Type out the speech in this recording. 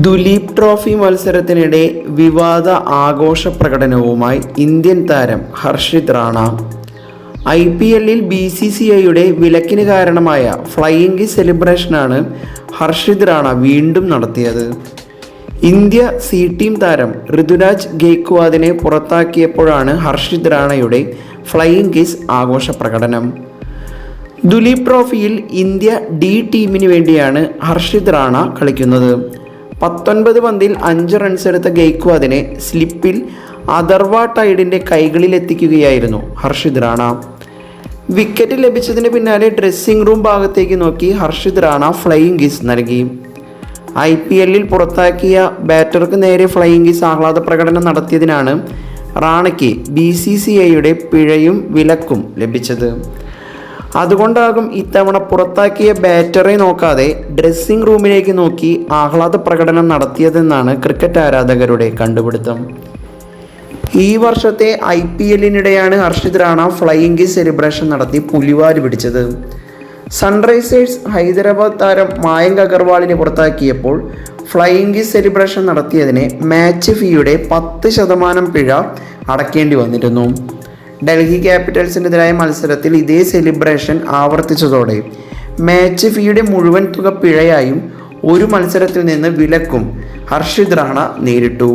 Duleep trophy മത്സരത്തിനിടെ വിവാദ ആഘോഷ പ്രകടനവുമായി ഇന്ത്യൻ താരം ഹർഷിത് റാണ. ഐ പി എല്ലിൽ ബി സി സി ഐയുടെ വിലക്കിന് കാരണമായ ഫ്ലൈയിങ് സെലിബ്രേഷനാണ് ഹർഷിത് റാണ വീണ്ടും നടത്തിയത്. ഇന്ത്യ സി ടീം താരം ഋതുരാജ് ഗെയ്ക്വാദിനെ പുറത്താക്കിയപ്പോഴാണ് ഹർഷിത് റാണയുടെ ഫ്ലൈയിങ് കിസ് ആഘോഷ പ്രകടനം. ദുലീപ് ട്രോഫിയിൽ ഇന്ത്യ ഡി ടീമിന് വേണ്ടിയാണ് ഹർഷിത് റാണ കളിക്കുന്നത്. പത്തൊൻപത് പന്തിൽ അഞ്ച് റൺസ് എടുത്ത ഗെയ്ക്വാദിനെ സ്ലിപ്പിൽ അഥർവ ടൈഡിന്റെ കൈകളിലെത്തിക്കുകയായിരുന്നു ഹർഷിത് റാണ. വിക്കറ്റ് ലഭിച്ചതിന് പിന്നാലെ ഡ്രസ്സിംഗ് റൂം ഭാഗത്തേക്ക് നോക്കി ഹർഷിത് റാണ ഫ്ലൈയിങ് കിസ് നൽകി. ഐ പി എല്ലിൽ പുറത്താക്കിയ ബാറ്റർക്ക് നേരെ ഫ്ലൈയിങ് കിസ് ആഹ്ലാദ പ്രകടനം നടത്തിയതിനാണ് റാണയ്ക്ക് ബി സി സി ഐയുടെ പിഴയും വിലക്കും ലഭിച്ചത്. അതുകൊണ്ടാകും ഇത്തവണ പുറത്താക്കിയ ബാറ്ററി നോക്കാതെ ഡ്രസ്സിംഗ് റൂമിലേക്ക് നോക്കി ആഹ്ലാദ പ്രകടനം നടത്തിയതെന്നാണ് ക്രിക്കറ്റ് ആരാധകരുടെ കണ്ടുപിടുത്തം. ഈ വർഷത്തെ ഐ പി എല്ലിനിടെയാണ് ഹർഷിത് റാണ ഫ്ലൈയിങ് സെലിബ്രേഷൻ നടത്തി പുലിവാൽ പിടിച്ചത്. സൺറൈസേഴ്സ് ഹൈദരാബാദ് താരം മായങ്ക് അഗർവാളിനെ പുറത്താക്കിയപ്പോൾ ഫ്ലൈയിങ് സെലിബ്രേഷൻ നടത്തിയതിന് മാച്ച് ഫീയുടെ പത്ത് ശതമാനം പിഴ അടക്കേണ്ടി വന്നിരുന്നു. ഡൽഹി ക്യാപിറ്റൽസിനെതിരായ മത്സരത്തിൽ ഇതേ സെലിബ്രേഷൻ ആവർത്തിച്ചതോടെ മാച്ച് ഫീയുടെ മുഴുവൻ തുക പിഴയായും ഒരു മത്സരത്തിൽ നിന്ന് വിലക്കും ഹർഷിദ് റാണ നേരിട്ടു.